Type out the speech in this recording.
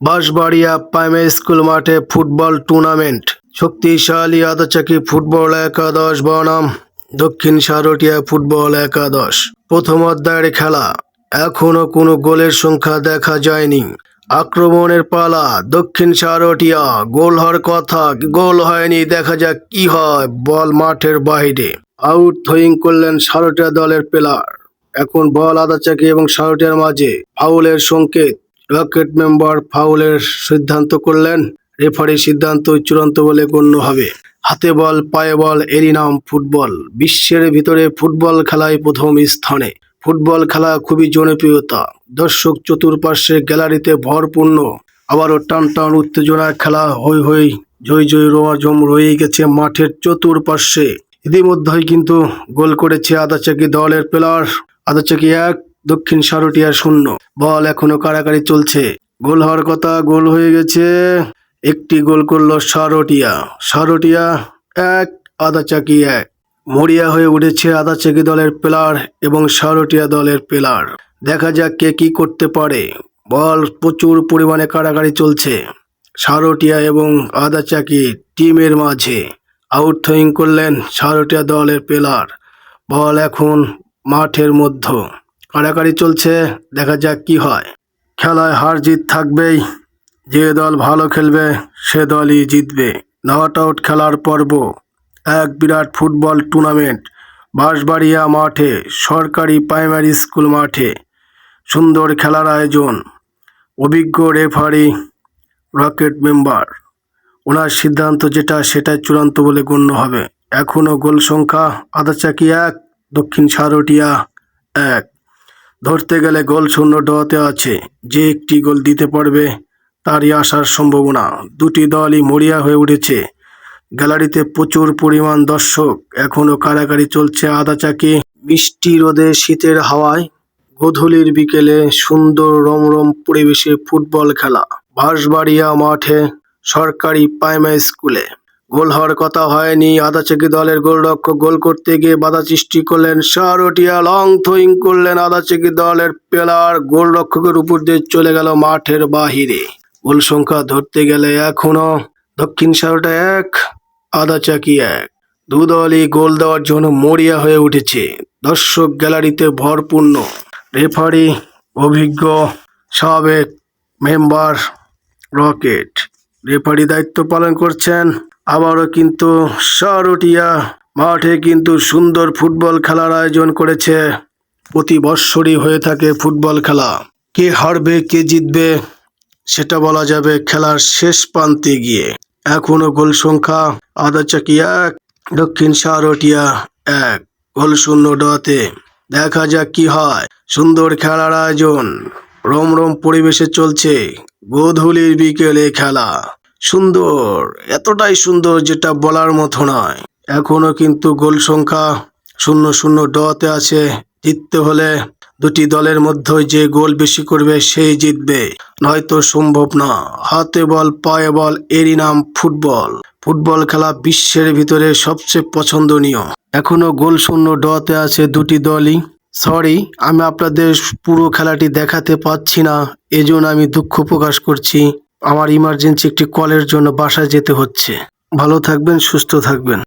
Banshbaria primary school মাঠে football tournament. শক্তিশালী আদাচাকি football একাদশ বনাম। দক্ষিণ সারটিয়া ফুটবল একাদশ। প্রথম অধ্যায়ের খেলা। এখনও কোনো গোলের সংখ্যা দেখা যায়নি। আক্রমণের পালা। দক্ষিণ সারটিয়া গোল হওয়ার কথা। গোল হয়নি। দেখা যাক কি হয় বল মাঠের বাইরে। আউট থ্রোয়িং করলেন সারটিয়া দলের প্লেয়ার এখন বল আদাচাকি এবং সারটিয়ার মাঝে। ফাউলের সংকেত। রকেট মেম্বার ফাউলের সিদ্ধান্ত করলেন রেফারি সিদ্ধান্ত চূড়ান্ত বলে গণ্য হবে। হাতে বল, পায়ে বল, এরই নাম ফুটবল। বিশ্বের ভিতরে ফুটবল খেলায় প্রথম স্থানে। ফুটবল খেলা খুবই জনপ্রিয়তা। দর্শক চতুর্পার্শ্বে গ্যালারিতে ভরপূর্ণ। আবারও টান টান উত্তেজনার খেলা হই হই জয় জয় রোমাজম রয়ে গেছে মাঠের চতুর্পার্শ্বে। ইতিমধ্যেই কিন্তু গোল করেছে আদাচাকি দলের প্লেয়ার আদাচাকি এক দক্ষিণ সারটিয়া শূন্য। বল এখনও কারাকারি চলছে। গোল হওয়ার কথা গোল হয়ে গেছে। একটি গোল করল সারটিয়া। সারটিয়া এক আদা চাকি এক। মরিয়া হয়ে উঠেছে আদা চাকি দলের প্লেয়ার এবং সারটিয়া দলের প্লেয়ার দেখা যাক কে কি করতে পারে। বল প্রচুর পরিমাণে কারাকারি চলছে। সারটিয়া এবং আদাচাকি টিমের মাঝে। আউট থ্রোয়িং করলেন সারটিয়া দলের প্লেয়ার বল এখন মাঠের মধ্য। কাড়াকাড়ি চলছে, দেখা যাক কি হয়। খেলায় হার জিত থাকবেই। যে দল ভালো খেলবে, সে দলই জিতবে। নট আউট খেলার পর্ব। এক বিরাট ফুটবল টুর্নামেন্ট। বাঁশবাড়িয়া মাঠে, সরকারি প্রাইমারি স্কুল মাঠে। সুন্দর খেলার আয়োজন। অভিজ্ঞ রেফারি, রকেট মেম্বার। ওনার সিদ্ধান্ত যেটা, সেটাই চূড়ান্ত বলে গণ্য হবে। এখনও গোল সংখ্যা আদাচাকি এক? দক্ষিণ সারটিয়া এক। ধরতে গেলে গোল শূন্য ডতে আছে। যে একটি গোল দিতে পারবে, তারই আসার সম্ভাবনা। দুটি দলই মরিয়া হয়ে উঠেছে। গ্যালারিতে প্রচুর পরিমাণ দর্শক। এখনও কারাকারি চলছে আদা চাকি মিষ্টি রোদে শীতের হাওয়ায় গোধূলির বিকেলে সুন্দর রমরম পরিবেশে ফুটবল খেলা। ভাসবাড়িয়া মাঠে সরকারি প্রাইমারি স্কুলে গোল হওয়ার কথা হয়নি। আদাচাকি দলের গোলরক্ষক গোল করতে গিয়ে বাধা সৃষ্টি করলেন সারটিয়া লং থ্রোয়িং করলেন আদাচাকি দলের প্লেয়ার গোলরক্ষকের উপর দিয়ে চলে গেল মাঠের বাহিরে। গোল সংখ্যা ধরতে গেলে এখনও দক্ষিণ সারটা এক, আদাচাকি এক। দু দলই গোল দেওয়ার জন্য মরিয়া হয়ে উঠেছে। দর্শক গ্যালারিতে ভরপূর্ণ। রেফারি অভিজ্ঞ সাবেক মেম্বার রকেট। রেফারি দায়িত্ব পালন করছেন আবারও কিন্তু সারটিয়া মাঠে কিন্তু সুন্দর ফুটবল খেলার আয়োজন করেছে। প্রতি বৎসরই হয়ে থাকে ফুটবল খেলা। কে হারবে, কে জিতবে, সেটা বলা যাবে খেলার শেষ প্রান্তে গিয়ে। এখনও গোল সংখ্যা আদাচাকি এক, দক্ষিণ সারটিয়া এক, গোল শূন্য ডতে দেখা যাক কি হয়। সুন্দর খেলার আয়োজন। রমরম পরিবেশে চলছে। গোধূলির বিকেলে খেলা। সুন্দর, এতটাই সুন্দর যেটা বলার মতো নয়। এখনও কিন্তু গোল সংখ্যা শূন্য শূন্য ডতে আছে। জিততে হলে দুটি দলের মধ্যে যে গোল বেশি করবে সেই জিতবে। নয়তো সম্ভব না। হাতে বল, পায়ে বল, এরই নাম ফুটবল। ফুটবল খেলা বিশ্বের ভিতরে সবচেয়ে পছন্দনীয়। এখনও গোল শূন্য ডতে আছে দুটি দলই। সরি, আমি আপনাদের পুরো খেলাটি দেখাতে পাচ্ছি না। এজন্য আমি দুঃখ প্রকাশ করছি। আমার ইমার্জেন্সি একটি কলের জন্য বাসায় যেতে হচ্ছে। ভালো থাকবেন সুস্থ থাকবেন।